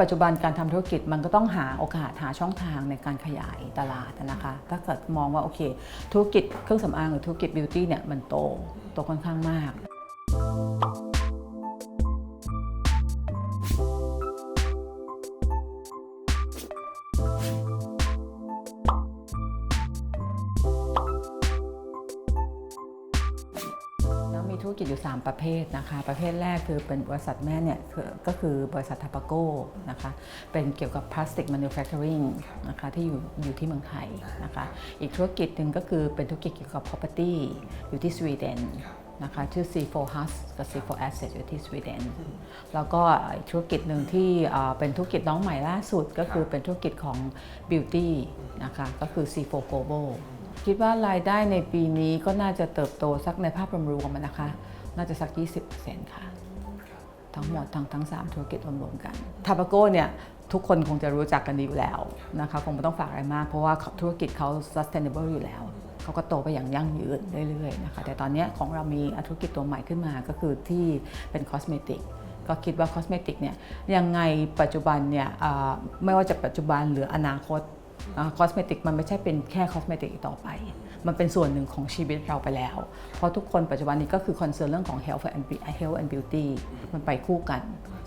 ปัจจุบันการทำธุรกิจมันก็ต้องหาโอกาสหาช่องทางในการขยายตลาดนะคะ ถ้าเกิดมองว่าโอเค ธุรกิจเครื่องสำอางหรือธุรกิจบิวตี้เนี่ยมันโตโตค่อนข้างมาก รกิจอยู่ 3 ประเภทนะคะ ประเภทแรกคือเป็นบริษัทแม่เนี่ยก็คือบริษัททาปาโก้นะคะ เป็นเกี่ยวกับพลาสติก manufacturing นะคะที่อยู่อยู่ที่เมืองไทยนะคะ อีกธุรกิจหนึ่งก็คือเป็นธุรกิจเกี่ยวกับ property อยู่ที่สวีเดนนะคะชื่อ C4 Hus กับ C4 Asset อยู่ที่สวีเดนแล้วก็ธุรกิจหนึ่งที่เอ่อเป็นธุรกิจน้องใหม่ล่าสุดก็คือเป็นธุรกิจของ beauty นะคะก็คือ C4 Global คิดว่ารายได้ในปีนี้ก็น่าจะเติบโตสักในภาพรวมๆอะนะคะ น่าจะสัก 20%ค่ะ ทั้งหมดทั้งทั้ง3ธุรกิจรวมๆกันทาบาโก้เนี่ยทุกคนคงจะรู้จักกันดีอยู่แล้วนะคะคงไม่ต้องฝากอะไรมากเพราะว่าธุรกิจเขา sustainable อยู่แล้ว เขาก็โตไปอย่างยั่งยืนเรื่อยๆนะคะแต่ตอนนี้ของเรามีธุรกิจตัวใหม่ขึ้นมาก็คือที่เป็นคอสเมติกก็คิดว่าคอสเมติกเนี่ยยังไงปัจจุบันเนี่ยไม่ว่าจะปัจจุบันหรืออนาคต คอสเมติกมันไม่ใช่เป็นแค่คอสเมติกต่อไป มันเป็นส่วนหนึ่งของชีวิตเราไปแล้ว เพราะทุกคนปัจจุบันนี้ก็คือคอนเซิร์นเรื่องของ health and be- health and beauty มันไปคู่กัน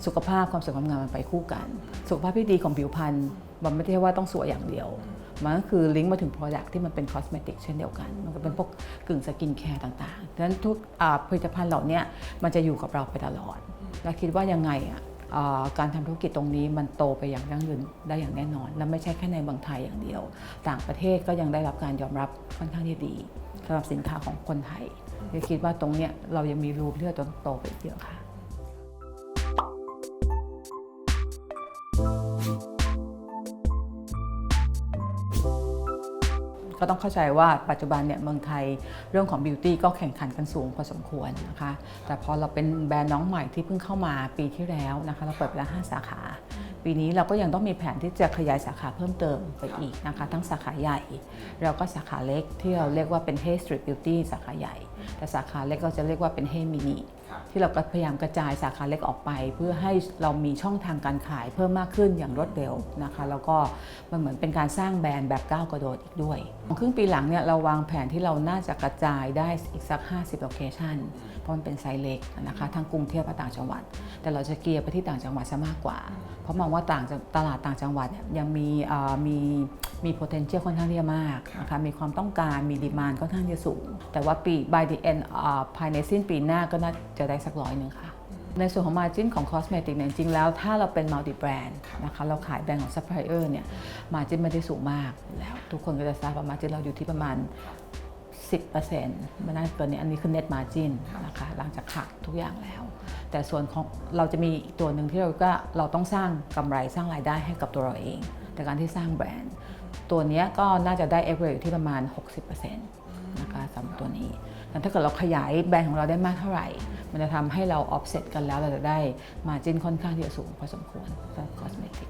สุขภาพความสวยความงามมันไปคู่กัน สุขภาพที่ดีของผิวพรรณมันไม่ใช่ว่าต้องสวยอย่างเดียว มันก็คือลิงก์มาถึง Product ที่มันเป็นคอสเมติกเช่นเดียวกัน มันก็เป็นพวกกึ่งสกินแคร์ต่างๆดังนั้นทุกผลิตภัณฑ์เหล่านี้มันจะอยู่กับเราไปตลอด และคิดว่ายังไงอะ การทำธุรกิจตรงนี้มันโตไปอย่างยั่งยืนได้อย่างแน่นอน และไม่ใช่แค่ในเมืองไทยอย่างเดียว ต่างประเทศก็ยังได้รับการยอมรับค่อนข้างที่ดีสำหรับสินค้าของคนไทยเลยคิดว่าตรงเนี้ยเรายังมีรูมที่จะโตไปเยอะค่ะ ก็ต้องเข้าใจว่าปัจจุบันเนี่ยเมืองไทยเรื่องของบิวตี้ก็แข่งขันกันสูงพอสมควรนะคะ แต่พอเราเป็นแบรนด์น้องใหม่ที่เพิ่งเข้ามาปีที่แล้วนะคะ เราเปิดไปแล้ว5สาขา ปีนี้เราก็ยังต้องมีแผนที่จะขยายสาขาเพิ่มเติมไปอีกนะคะ ทั้งสาขาใหญ่แล้วก็สาขาเล็กที่เราเรียกว่าเป็น Hey Street Beauty สาขาใหญ่ แต่สาขาเล็กก็จะเรียกว่าเป็น Hey Mini ที่เราก็พยายามกระจายสาขาเล็กออกไป เพื่อให้เรามีช่องทางการขายเพิ่มมากขึ้นอย่างรวดเร็วนะคะ แล้วก็มันเหมือนเป็นการสร้างแบรนด์แบบก้าวกระโดดอีกด้วยครึ่งปีหลังเนี่ยเราวางแผนที่เราน่าจะกระจายได้อีกสัก 50 โลเคชันเพราะมันเป็นไซส์เล็กนะคะทั้งกรุงเทพและต่างจังหวัด แต่เราจะเกียร์ไปที่ต่างจังหวัดซะมากกว่า เพราะมองว่าต่างตลาดต่างจังหวัดเนี่ยยังมีมีมี potential ค่อนข้างที่จะมากนะคะมีความต้องการมีดีมานค่อนข้างที่จะสูง แต่ว่าปี by the end อ่าภายในสิ้นปีหน้าก็น่าจะได้สักร้อยหนึ่งค่ะ ในส่วนของ Margin ของ Cosmetic เนี่ยจริงๆแล้วถ้าเราเป็น multi brand นะคะเราขายแบรนด์ของ supplier เนี่ย Margin ไม่ได้สูงมากอยู่แล้วทุกคนก็จะทราบว่า Margin เราอยู่ที่ประมาณ 10%ไม่น่าเกินนี้อันนี้คือ net margin นะคะหลังจากหักทุกอย่างแล้ว แต่ส่วนของเราจะมีอีกตัวหนึ่งที่เราก็เราต้องสร้างกำไรสร้างรายได้ให้กับตัวเราเองแต่การที่สร้างแบรนด์ ตัวเนี้ยก็น่าจะได้ average อยู่ที่ประมาณ 60%นะคะสำหรับตัวนี้แต่ถ้าเกิดเราขยายแบรนด์ของเราได้มากเท่าไหร่ มันจะทำให้เรา offset กันแล้วเราจะได้ margin ค่อนข้างที่จะสูงพอสมควรสำหรับ cosmetic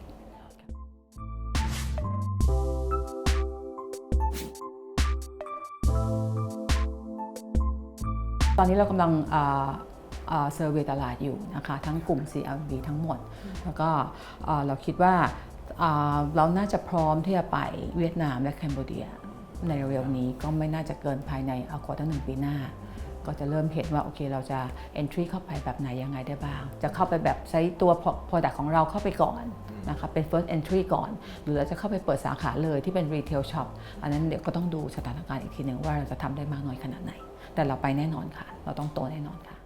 ตอนนี้เรากำลังเซอร์เวยตลาดอยู่นะคะ ทั้งกลุ่ม CLB ทั้งหมด แล้วก็เราคิดว่าเราน่าจะพร้อมที่จะไปเวียดนามและแคนเบเดีย ในเร็วๆนี้ก็ไม่น่าจะเกินภายในอาควอเตอร์หนึ่งปีหน้า ก็จะเริ่มเห็นว่าโอเคเราจะ entry เข้าไปแบบไหนยังไงได้บ้าง จะเข้าไปแบบใช้ตัว product ของเราเข้าไปก่อนนะคะเป็น first entry ก่อน หรือเราจะเข้าไปเปิดสาขาเลยที่เป็น retail shop อันนั้นเดี๋ยวก็ต้องดูสถานการณ์อีกทีหนึ่งว่าเราจะทำได้มากน้อยขนาดไหน แต่เราไปแน่นอนค่ะ เราต้องโตแน่นอนค่ะ